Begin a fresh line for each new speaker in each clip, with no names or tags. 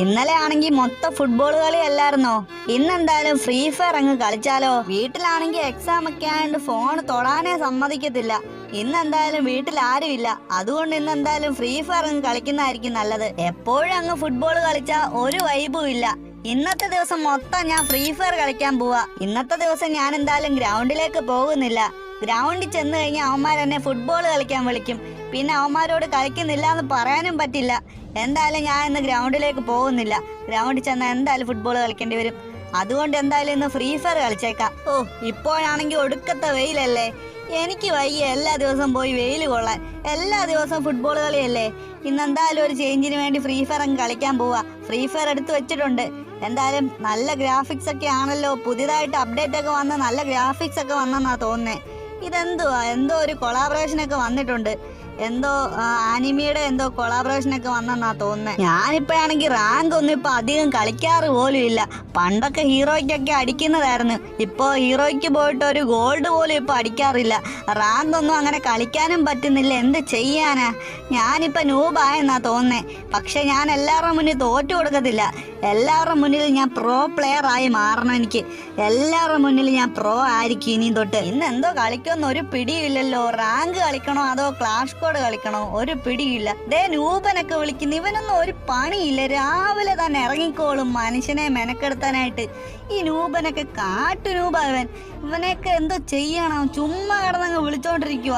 ഇന്നലെ ആണെങ്കിൽ മൊത്തം ഫുട്ബോൾ കളി അല്ലായിരുന്നോ ഇന്നെന്തായാലും ഫ്രീ ഫയർ അങ്ങ് കളിച്ചാലോ? വീട്ടിലാണെങ്കിൽ എക്സാം ഒക്കെ ആയതുകൊണ്ട് ഫോൺ തൊടാനേ സമ്മതിക്കത്തില്ല. ഇന്നെന്തായാലും വീട്ടിൽ ആരുമില്ല. അതുകൊണ്ട് ഇന്ന് എന്തായാലും ഫ്രീ ഫയർ അങ്ങ് കളിക്കുന്നതായിരിക്കും നല്ലത്. എപ്പോഴും അങ്ങ് ഫുട്ബോൾ കളിച്ചാ ഒരു വൈബും ഇല്ല. ഇന്നത്തെ ദിവസം മൊത്തം ഞാൻ ഫ്രീ ഫയർ കളിക്കാൻ പോവാ. ഇന്നത്തെ ദിവസം ഞാൻ എന്തായാലും ഗ്രൗണ്ടിലേക്ക് പോകുന്നില്ല. ഗ്രൗണ്ടിൽ ചെന്ന് കഴിഞ്ഞാൽ അവന്മാർ എന്നെ ഫുട്ബോൾ കളിക്കാൻ വിളിക്കും. പിന്നെ അവന്മാരോട് കളിക്കുന്നില്ല എന്ന് പറയാനും പറ്റില്ല. എന്തായാലും ഞാൻ ഇന്ന് ഗ്രൗണ്ടിലേക്ക് പോകുന്നില്ല. ഗ്രൗണ്ടിൽ ചെന്നാൽ എന്തായാലും ഫുട്ബോൾ കളിക്കേണ്ടി വരും. അതുകൊണ്ട് എന്തായാലും ഇന്ന് ഫ്രീ ഫയർ കളിച്ചേക്കാം. ഓ ഇപ്പോഴാണെങ്കിൽ ഒടുക്കത്തെ വെയിലല്ലേ? എനിക്ക് വയ്യ എല്ലാ ദിവസവും പോയി വെയിൽ കൊള്ളാൻ. എല്ലാ ദിവസവും ഫുട്ബോൾ കളിയല്ലേ? ഇന്ന് എന്തായാലും ഒരു ചേഞ്ചിന് വേണ്ടി ഫ്രീ ഫയർ അങ്ങ് കളിക്കാൻ പോവാ. ഫ്രീ ഫയർ എടുത്ത് വെച്ചിട്ടുണ്ട്. എന്തായാലും നല്ല ഗ്രാഫിക്സ് ഒക്കെ ആണല്ലോ. പുതിയതായിട്ട് അപ്ഡേറ്റ് ഒക്കെ വന്ന നല്ല ഗ്രാഫിക്സ് ഒക്കെ വന്നെന്നാ തോന്നുന്നത് ഇതെന്തുവാ? എന്തോ ഒരു കൊളാബറേഷൻ ഒക്കെ വന്നിട്ടുണ്ട്. എന്തോ ആനിമിയുടെ എന്തോ കൊളാബറേഷൻ ഒക്കെ വന്നെന്നാ തോന്നുന്നത് ഞാനിപ്പോഴാണെങ്കിൽ റാങ്ക് ഒന്നും ഇപ്പൊ അധികം കളിക്കാറ് പോലും ഇല്ല. പണ്ടൊക്കെ ഹീറോയ്ക്കൊക്കെ അടിക്കുന്നതായിരുന്നു. ഇപ്പോ ഹീറോയ്ക്ക് പോയിട്ട് ഒരു ഗോൾഡ് പോലും ഇപ്പൊ അടിക്കാറില്ല. റാങ്ക് ഒന്നും അങ്ങനെ കളിക്കാനും പറ്റുന്നില്ല. എന്ത് ചെയ്യാനാ? ഞാനിപ്പോ നൂബായെന്നാ തോന്നുന്നേ. പക്ഷെ ഞാൻ എല്ലാവരുടെ മുന്നിൽ തോറ്റു കൊടുക്കത്തില്ല. എല്ലാവരുടെ മുന്നിൽ ഞാൻ പ്രോ പ്ലെയർ ആയി മാറണം എനിക്ക്. എല്ലാവരുടെ മുന്നിൽ ഞാൻ പ്രോ ആയിരിക്കും ഇനി തൊട്ട്. ഇന്ന് എന്തോ കളിക്കുമെന്ന് ഒരു പിടിയില്ലല്ലോ റാങ്ക് കളിക്കണോ അതോ ക്ലാഷ് കോഡ് കളിക്കണോ? ഒരു പിടിയില്ല. ദേ നൂപനൊക്കെ വിളിക്കുന്നു. ഇവനൊന്നും ഒരു പണിയില്ല. രാവിലെ തന്നെ ഇറങ്ങിക്കോളും മനുഷ്യനെ മെനക്കെടുത്താനായിട്ട്. ഈ നൂപനൊക്കെ കാട്ടു നൂപ ഇവൻ ഇവനെയൊക്കെ എന്തോ ചെയ്യണം? ചുമ്മാ കിടന്നങ്ങ് വിളിച്ചോണ്ടിരിക്കുക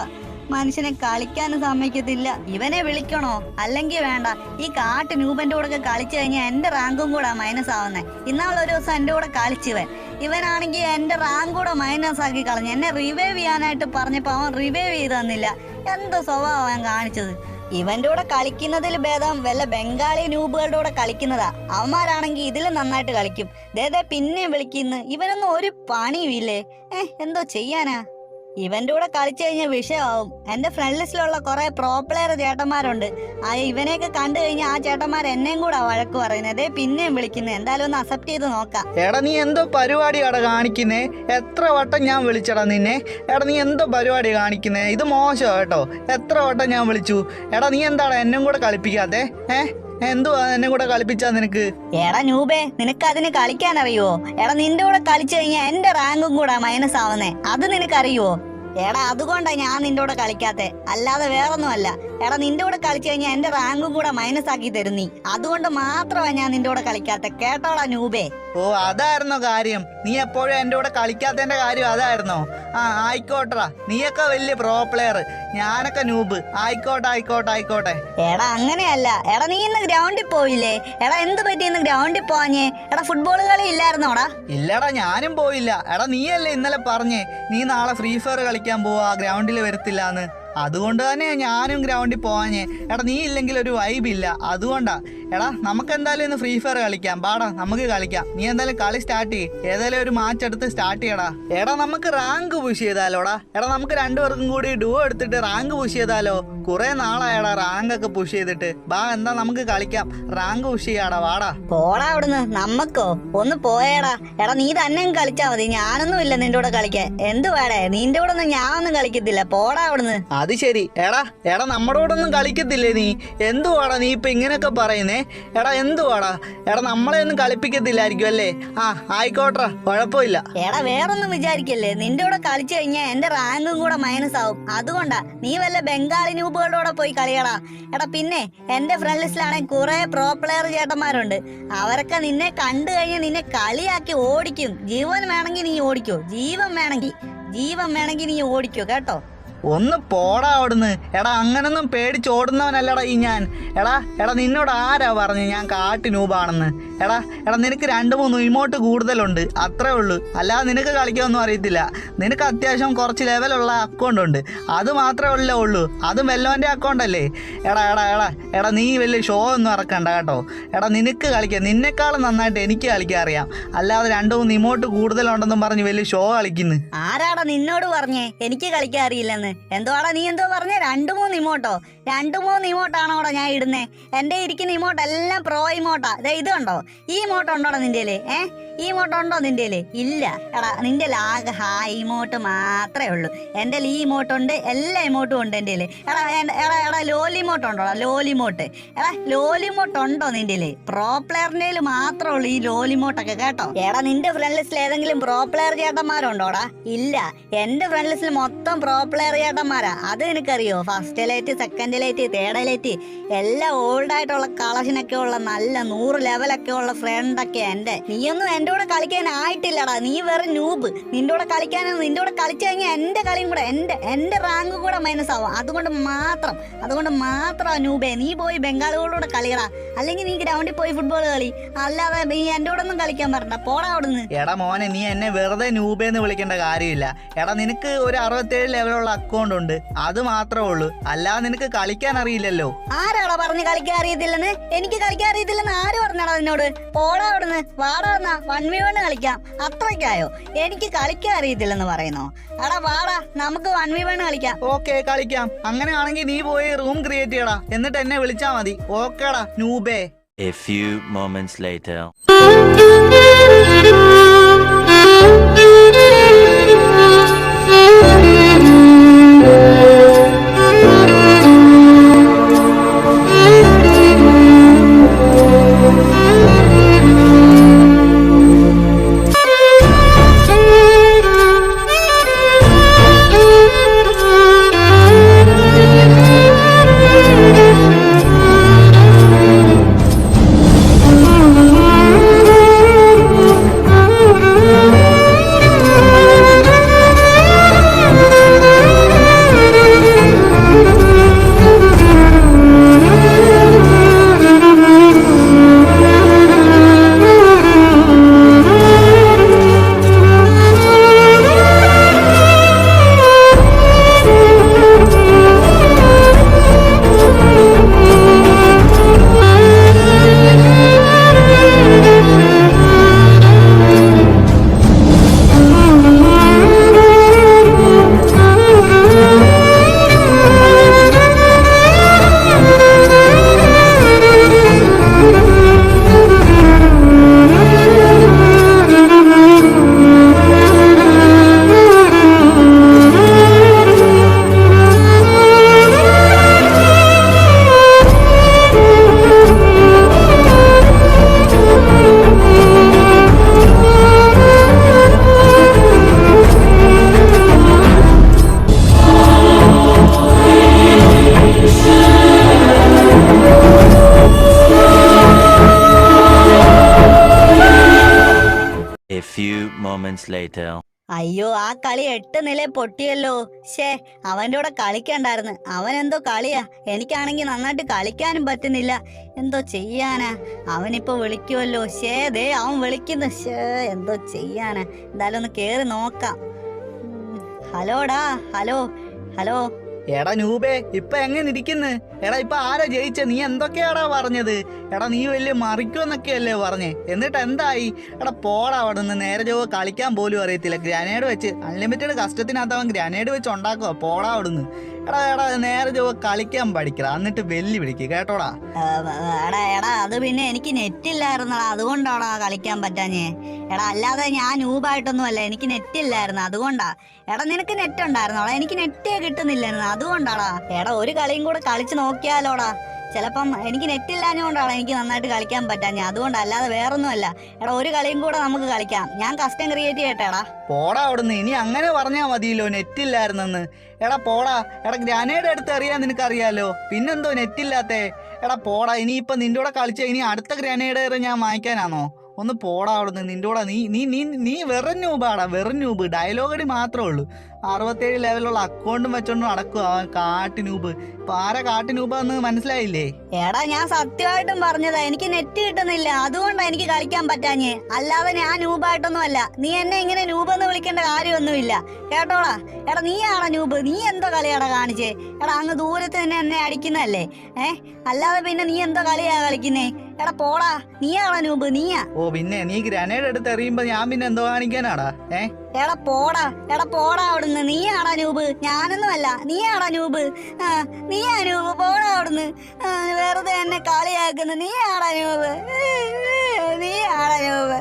മനുഷ്യനെ കളിക്കാനും സമ്മതിക്കത്തില്ല. ഇവനെ വിളിക്കണോ? അല്ലെങ്കിൽ വേണ്ട. ഈ കാട്ട് നൂപന്റെ കൂടെ കളിച്ചു കഴിഞ്ഞാൽ എന്റെ റാങ്കും കൂടെ മൈനസ് ആവുന്നത് ആവുന്നേ ഇന്നാളൊരു ദിവസം എന്റെ കൂടെ കളിച്ചവൻ. ഇവനാണെങ്കിൽ എന്റെ റാങ്ക് കൂടെ മൈനസ് ആക്കി കളഞ്ഞു. എന്നെ റിവൈവ് ചെയ്യാനായിട്ട് പറഞ്ഞപ്പോ അവൻ റിവൈവ് ചെയ്ത് തന്നില്ല. എന്തോ സ്വഭാവം അവൻ കാണിച്ചത്? ഇവന്റെ കൂടെ കളിക്കുന്നതിൽ ഭേദം വല്ല ബംഗാളി നൂബുകളുടെ കൂടെ കളിക്കുന്നതാ. അവന്മാരാണെങ്കിൽ ഇതിലും നന്നായിട്ട് കളിക്കും. ദേദേ പിന്നെയും വിളിക്കുന്നു ഇവനൊന്നും ഒരു പണിയും ഇല്ലേ ഏഹ് എന്തോ ചെയ്യാനാ? ഇവന്റെ കൂടെ കളിച്ചു കഴിഞ്ഞാൽ വിഷയമാവും. എന്റെ ഫ്രണ്ട് ലിസ്റ്റിലുള്ള കുറെ പ്രോ പ്ലെയർ ചേട്ടന്മാരുണ്ട്. ആ ഇവനെയൊക്കെ കണ്ടു കഴിഞ്ഞാൽ ആ ചേട്ടന്മാർ എന്നെയും കൂടെ വഴക്ക് പറയുന്നത്. പിന്നെയും വിളിക്കുന്നത് എന്തായാലും ഒന്ന് അക്സെപ്റ്റ് ചെയ്ത് നോക്കാം.
എടാ നീ എന്തോ പരിപാടി അവിടെ കാണിക്കുന്നേ? എത്ര വട്ടം ഞാൻ വിളിച്ചടാ നിന്നെ? എടാ നീ എന്തോ പരിപാടി കാണിക്കുന്നേ? ഇത് മോശം കേട്ടോ. എത്ര വട്ടം ഞാൻ വിളിച്ചു? എടാ നീ എന്താണ് എന്നും കൂടെ കളിപ്പിക്കാതെ ഏഹ് എന്തുവാ എന്നെ കൂടെ കളിപ്പിച്ചാ നിനക്ക്?
എടാ ന്യൂബേ നിനക്ക് അതിന് കളിക്കാൻ അറിയുവോ എടാ നിന്റെ കൂടെ കളിച്ചു കഴിഞ്ഞാൽ എന്റെ റാങ്കും കൂടെ മൈനസ് ആവുന്നേ. അത് നിനക്കറിയുവോ എടാ അതുകൊണ്ടാ ഞാൻ നിന്റെ കൂടെ കളിക്കാത്തെ. അല്ലാതെ വേറൊന്നുമല്ല. എടാ നിന്റെ കൂടെ കളിച്ചു കഴിഞ്ഞാൽ എന്റെ റാങ്കും കൂടെ മൈനസ് ആക്കി തരും നീ അതുകൊണ്ട് മാത്രമാ ഞാൻ നിന്റെ കൂടെ കളിക്കാത്ത. കേട്ടോളാ നൂബേ
ഓ അതായിരുന്നോ കാര്യം. നീ എപ്പോഴും എന്റെ കൂടെ കളിക്കാത്തതിന്റെ കാര്യം അതായിരുന്നോ? ആ ആയിക്കോട്ടെടാ. നീയൊക്കെ വലിയ പ്രോ പ്ലെയർ ഞാനൊക്കെ നൂബ് ആയിക്കോട്ടെ ആയിക്കോട്ടെ ആയിക്കോട്ടെ.
എടാ അങ്ങനെയല്ല. എടാ നീ ഇന്ന് ഗ്രൗണ്ടിൽ പോയില്ലേ? എടാ എന്ത് പറ്റി ഇന്ന് ഗ്രൗണ്ടിൽ പോവാഞ്ഞേ? എടാ ഫുട്ബോൾ കളി ഇല്ലായിരുന്നോടാ?
ഇല്ലടാ ഞാനും പോയില്ല. എടാ നീയല്ലേ ഇന്നലെ പറഞ്ഞേ? നീ നാളെ ഫ്രീ ഫയർ കളിക്കാൻ പോവാ ഗ്രൗണ്ടിൽ വരത്തില്ലാന്ന്. അതുകൊണ്ട് തന്നെ ഞാനും ഗ്രൗണ്ടിൽ പോവാഞ്ഞേ. എടാ നീ ഇല്ലെങ്കിൽ ഒരു വൈബില്ല ഇല്ല. അതുകൊണ്ടാ. എടാ നമുക്ക് എന്തായാലും ഇന്ന് ഫ്രീ ഫയർ കളിക്കാം. പാടാ നമുക്ക് കളിക്കാം. നീ എന്തായാലും കളി സ്റ്റാർട്ട് ചെയ്യ്. ഏതായാലും ഒരു മാച്ച് എടുത്ത് സ്റ്റാർട്ട് ചെയ്യടാ. എടാ നമുക്ക് റാങ്ക് പുഷ് ചെയ്താലോടാ. എടാ നമുക്ക് രണ്ടുപേർക്കും കൂടി ഡുവോ എടുത്തിട്ട് റാങ്ക് പുഷ് ചെയ്താലോ? കുറെ നാളായടാ റാങ്ക് ഒക്കെ പുഷ് ചെയ്തിട്ട്. ബാ എന്താ നമുക്ക് കളിക്കാം. റാങ്ക് പുഷ് ചെയ്യാടാ വാടാ.
പോടാ അവിടുന്ന്. നമ്മക്കോ? ഒന്ന് പോയേടാ. എടാ നീ തന്നെ കളിച്ചാ മതി. ഞാനൊന്നും ഇല്ല നിന്റെ കൂടെ കളിക്കാൻ. എന്ത് വേടേ നിന്റെ കൂടെ ഒന്നും ഞാനൊന്നും കളിക്കത്തില്ല. പോടാ അവിടുന്ന്.
അത് ശരി. എടാ എടാ നമ്മുടെ കൂടെ ഒന്നും കളിക്കത്തില്ലേ നീ? എന്തുവാടാ നീ ഇപ്പൊ ഇങ്ങനെയൊക്കെ പറയുന്നേ? എടാ എന്തുവാടാ? എടാ നമ്മളെ ഒന്നും കളിപ്പിക്കത്തില്ലായിരിക്കും അല്ലേ? ആ ആയിക്കോട്ടെ കുഴപ്പമില്ല.
എടാ വേറൊന്നും വിചാരിക്കല്ലേ? നിന്റെ കൂടെ കളിച്ചു കഴിഞ്ഞാൽ എന്റെ റാങ്കും കൂടെ മൈനസ് ആവും അതുകൊണ്ടാ നീ വല്ല ബംഗാളി ന്യൂബുകളുടെ കൂടെ പോയി കളിയടാ. എടാ പിന്നെ എന്റെ ഫ്രണ്ട് ലിസ്റ്റിലാണെങ്കിൽ കുറെ പ്രോ പ്ലെയർ ചേട്ടന്മാരുണ്ട്. അവരൊക്കെ നിന്നെ കണ്ടു കഴിഞ്ഞാൽ നിന്നെ കളിയാക്കി ഓടിക്കും. ജീവൻ വേണമെങ്കിൽ നീ ഓടിക്കോ. ജീവൻ വേണമെങ്കിൽ ജീവൻ വേണമെങ്കിൽ നീ ഓടിക്കോ കേട്ടോ?
ഒന്ന് പോടാ അവിടുന്ന്. എടാ അങ്ങനൊന്നും പേടിച്ചോടുന്നവനല്ലടാ ഈ ഞാൻ. എടാ എടാ നിന്നോട് ആരാ പറഞ്ഞു? ഞാൻ കാട്ടി നൂപാണെന്ന് എടാ എടാ നിനക്ക് രണ്ട് മൂന്ന് ഇമോട്ട് കൂടുതലുണ്ട്. അത്രേ ഉള്ളൂ. അല്ലാതെ നിനക്ക് കളിക്കാനൊന്നും അറിയത്തില്ല. നിനക്ക് അത്യാവശ്യം കുറച്ച് ലെവലുള്ള അക്കൗണ്ട് ഉണ്ട്. അത് മാത്രമേ ഉള്ളേ ഉള്ളൂ. അത് വെല്ലോന്റെ അക്കൗണ്ട് അല്ലേ? എടാ എടാ എടാ എടാ നീ വലിയ ഷോ ഒന്നും ഇറക്കണ്ട കേട്ടോ. എടാ നിനക്ക് കളിക്കാം. നിന്നെക്കാളും നന്നായിട്ട് എനിക്ക് കളിക്കാൻ അറിയാം. അല്ലാതെ രണ്ട് മൂന്ന് ഇമോട്ട് കൂടുതലുണ്ടെന്നും പറഞ്ഞ് വലിയ ഷോ കളിക്കുന്നു.
ആരാടാ നിന്നോട് പറഞ്ഞേ? എനിക്ക് കളിക്കാൻ അറിയില്ലെന്ന്. എന്തുവാടാ നീ എന്തോ പറഞ്ഞേ? രണ്ട് മൂന്ന് ഇമോട്ടോ? രണ്ട് മൂന്ന് ഇമോട്ടാണോടാ ഞാൻ ഇടുന്നേ? എന്റെ ഇരിക്കുന്ന ഇമോട്ട് എല്ലാം പ്രോ ഇമോട്ടാ. ദേ ഇത് കണ്ടോ? ഈ ഇമോട്ട് ഉണ്ടോ നിന്റെ ഏ? ഇമോട്ട് ഉണ്ടോ നിന്റെ ഇല്ല. എടാ നിന്റെ ആകെ ഹാ ഇമോട്ട് മാത്രമേ ഉള്ളൂ. എന്റെ ഈ ഇമോട്ട് ഉണ്ട് എല്ലാ ഇമോട്ടും ഉണ്ട് എന്റെ എടാ എടാ എടാ ലോലിമോട്ട് ഉണ്ടോടാ? ലോലിമോട്ട് എടാ ലോലിമോട്ട് ഉണ്ടോ നിന്റെ പ്രോ പ്ലെയറിന്റെ മാത്രമേ ഉള്ളൂ ഈ ലോലിമോട്ടൊക്കെ കേട്ടോ? എടാ നിന്റെ ഫ്രണ്ട് ലിസ്റ്റിൽ ഏതെങ്കിലും പ്രോ പ്ലെയർ ചേട്ടന്മാരുണ്ടോടാ ഇല്ല. എന്റെ ഫ്രണ്ട് ലിസ്റ്റിൽ മൊത്തം പ്രോ പ്ലെയർ ചേട്ടന്മാരാ. അത് എനിക്കറിയോ? First light second light third light എല്ലാം ഓൾഡായിട്ടുള്ള കളക്ഷനൊക്കെ ഉള്ള നല്ല നൂറ് ലെവലൊക്കെ ഉള്ള ഫ്രണ്ടൊക്കെ എന്റെ. നീയൊന്നും എന്റെ കൂടെ കളിക്കാൻ ആയിട്ടില്ലടാ. നീ വെറും ന്യൂബ് നിന്റെ കൂടെ കളിക്കാനും നിന്റെ കൂടെ കളിച്ചു കഴിഞ്ഞാൽ എന്റെ കളിയും കൂടെ എന്റെ എന്റെ റാങ്ക് കൂടെ മൈനസ് ആവും. അതുകൊണ്ട് മാത്രം അതുകൊണ്ട് മാത്രം ന്യൂബേ നീ പോയി ബംഗാളികളോട് കളികളാ അല്ലെങ്കിൽ നീ ഗ്രൗണ്ടിൽ പോയി ഫുട്ബോൾ കളി. അല്ലാതെ നീ എന്റെ കൂടെ ഒന്നും കളിക്കാൻ പറഞ്ഞ പോടാ അവിടുന്ന്.
എടാ മോനെ നീ എന്നെ വെറുതെ നൂബേന്ന് വിളിക്കേണ്ട കാര്യമില്ല. എടാ നിനക്ക് ഒരു അറുപത്തേഴ് ലെവലുള്ള അക്കൗണ്ട് ഉണ്ട്. അത് മാത്രമേ ഉള്ളൂ. അല്ലാതെ നിനക്ക് കളിക്കാൻ അറിയില്ലല്ലോ.
ആരാടാ പറഞ്ഞ് കളിക്കാൻ അറിയത്തില്ലെന്ന്? എനിക്ക് കളിക്കാൻ അറിയത്തില്ലെന്ന് ആര് പറഞ്ഞടാ നിന്നോട്? പോടാ അവിടുന്ന് വാടാ എന്നാ വൺ വി വൺ കളിക്കാം. അത്രയ്ക്കായോ? എനിക്ക് കളിക്കാൻ അറിയത്തില്ലെന്ന് പറയുന്നോ? അടാ വാടാ നമുക്ക് വൺ വി വൺ കളിക്കാം.
ഓക്കെ കളിക്കാം. അങ്ങനെയാണെങ്കിൽ നീ പോയി റൂം ക്രിയേറ്റ് ചെയ്യടാ. എന്നിട്ട് എന്നെ വിളിച്ചാ മതി. ഓക്കേടാ നൂബേ.
A few moments later. Moments later.
അയ്യോ ആ കളി എട്ട് നില പൊട്ടിയല്ലോ. ഷേ അവന്റെ കൂടെ കളിക്കണ്ടായിരുന്നു. അവൻ എന്തോ കളിയാ. എനിക്കാണെങ്കിൽ നന്നായിട്ട് കളിക്കാനും പറ്റുന്നില്ല. എന്തോ ചെയ്യാനാ? അവനിപ്പോ വിളിക്കുമല്ലോ ഷേ ദേ അവൻ വിളിക്കുന്നു. ഷേ എന്തോ ചെയ്യാനാ? എന്തായാലും ഒന്ന് കേറി നോക്കാം. ഹലോടാ ഹലോ ഹലോ.
എടാ നൂബേ ഇപ്പൊ എങ്ങനെ ഇരിക്കുന്നു? എടാ ഇപ്പൊ ആരാ ജയിച്ച? നീ എന്തൊക്കെയാടാ പറഞ്ഞത്? എടാ നീ വലിയ മറിക്കുമെന്നൊക്കെയല്ലേ പറഞ്ഞേ. എന്നിട്ട് എന്തായി? എടാ പോടാ അവിടെ നിന്ന്. നേരെ ജോ കളിക്കാൻ പോലും അറിയത്തില്ല. ഗ്രാനേഡ് വെച്ച് അൺലിമിറ്റഡ് കഷ്ടത്തിനകത്ത് അവൻ ഗ്രാനേഡ് വെച്ച് ഉണ്ടാക്കുക പോടാ അവിടെ നിന്ന് എടാ എടാ നേരെ ജോ കളിക്കാൻ പഠിക്കടാ. എന്നിട്ട് വെല്ലു പിടിക്കുക കേട്ടോടാ?
എടാ എടാ അത് പിന്നെ എനിക്ക് നെറ്റ് ഇല്ലായിരുന്നടാ. അതുകൊണ്ടാണോ കളിക്കാൻ പറ്റാഞ്ഞേ. എടാ അല്ലാതെ ഞാൻ ഊബായിട്ടൊന്നും അല്ല. എനിക്ക് നെറ്റ് ഇല്ലായിരുന്നു. അതുകൊണ്ടാ. എടാ നിനക്ക് നെറ്റ് ഉണ്ടായിരുന്നോടാ എനിക്ക് നെറ്റേ കിട്ടുന്നില്ലായിരുന്നു. അതുകൊണ്ടാടാ. എടാ ഒരു കളിയും കൂടെ കളിച്ച് നോക്കിയാലോടാ. ചിലപ്പം എനിക്ക് നെറ്റ് ഇല്ലാഞ്ഞുകൊണ്ടാണ് എനിക്ക് നന്നായിട്ട് കളിക്കാൻ പറ്റാഞ്ഞ അതുകൊണ്ട് അല്ലാതെ വേറൊന്നുമല്ല. എടാ ഒരു കളിയും കൂടെ നമുക്ക് കളിക്കാം. ഞാൻ കസ്റ്റം ക്രിയേറ്റ് ചെയ്യട്ടെടാ.
പോടാ അവിടുന്ന്. ഇനി അങ്ങനെ പറഞ്ഞാ മതിയല്ലോ നെറ്റ് ഇല്ലായിരുന്നെന്ന്. എടാ പോടാ. എടാ ഗ്രാനേഡ് എടുത്ത് അറിയാൻ നിനക്കറിയാലോ? പിന്നെന്തോ നെറ്റ് ഇല്ലാത്തേ. എടാ പോടാ. ഇനിയിപ്പം നിന്റെ കൂടെ കളിച്ച ഇനി അടുത്ത ഗ്രാനേഡ് ഞാൻ വാങ്ങിക്കാനാണോ ഒന്ന് പോടാ അവിടെ നിന്ന് നിന്റെ കൂടെ നീ നീ നീ നീ വെറും വെറഞ്ഞൂബ് ഡയലോഗടി മാത്രമേ ഉള്ളൂ. അറുപത്തേഴ് ലെവലുള്ള അക്കൗണ്ടും വെച്ചോണ്ട് നടക്കുക അവൻ കാട്ടി നൂബ് ഇപ്പൊ ആരാ കാട്ടി നൂബാന്ന് മനസ്സിലായില്ലേ?
എടാ ഞാൻ സത്യമായിട്ടും പറഞ്ഞതാ. എനിക്ക് നെറ്റ് കിട്ടുന്നില്ല. അതുകൊണ്ടാ എനിക്ക് കളിക്കാൻ പറ്റാഞ്ഞേ. അല്ലാതെ ഞാൻ നൂബായിട്ടൊന്നും അല്ല നീ എന്നെ ഇങ്ങനെ നൂബ് എന്ന് വിളിക്കേണ്ട കാര്യമൊന്നുമില്ല. കേട്ടോളാ? എടാ നീയാണോ നൂബ് നീ എന്തോ കളിയാടാ കാണിച്ചേ? എടാ അങ്ങ് ദൂരത്ത് തന്നെ എന്നെ അടിക്കുന്നല്ലേ ഏ? അല്ലാതെ പിന്നെ നീ എന്തോ കളിയാ കളിക്കുന്നേ? എടാ പോടാ. നീയാണോ നൂബ് നീയാ.
ഓ പിന്നെ നീ ഗ്രനേഡ് എടുത്ത് എറിയുമ്പോ ഞാൻ പിന്നെ എന്തോ കാണിക്കാനാടാ? ഏ?
എടാ പോടാ എടാ പോടാ അവിടുന്ന്. നീ ആടാ നൂബ് ഞാനൊന്നുമല്ല. നീ ആടാ നൂബ് നീ ആ നൂബ് പോടാ അവിടുന്ന്. വെറുതെ എന്നെ കളിയാക്കുന്നു. നീ ആടാ നൂബ് നീ ആടാ നൂബ്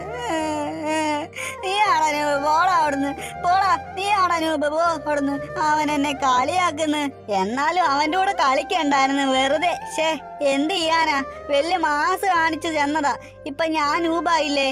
നീ ആടാ നൂബ് പോടാ അവിടുന്ന്. പോടാ നീ ആടാ നൂബ് പോ അവിടുന്ന്. അവൻ എന്നെ കളിയാക്കുന്നു. എന്നാലും അവന്റെ കൂടെ കളിക്കണ്ടായിരുന്നു വെറുതെ. ഷേ എന്ത് ചെയ്യാനാ? വലിയ മാസ് കാണിച്ചു ചെന്നതാ ഇപ്പൊ ഞാൻ നൂബായില്ലേ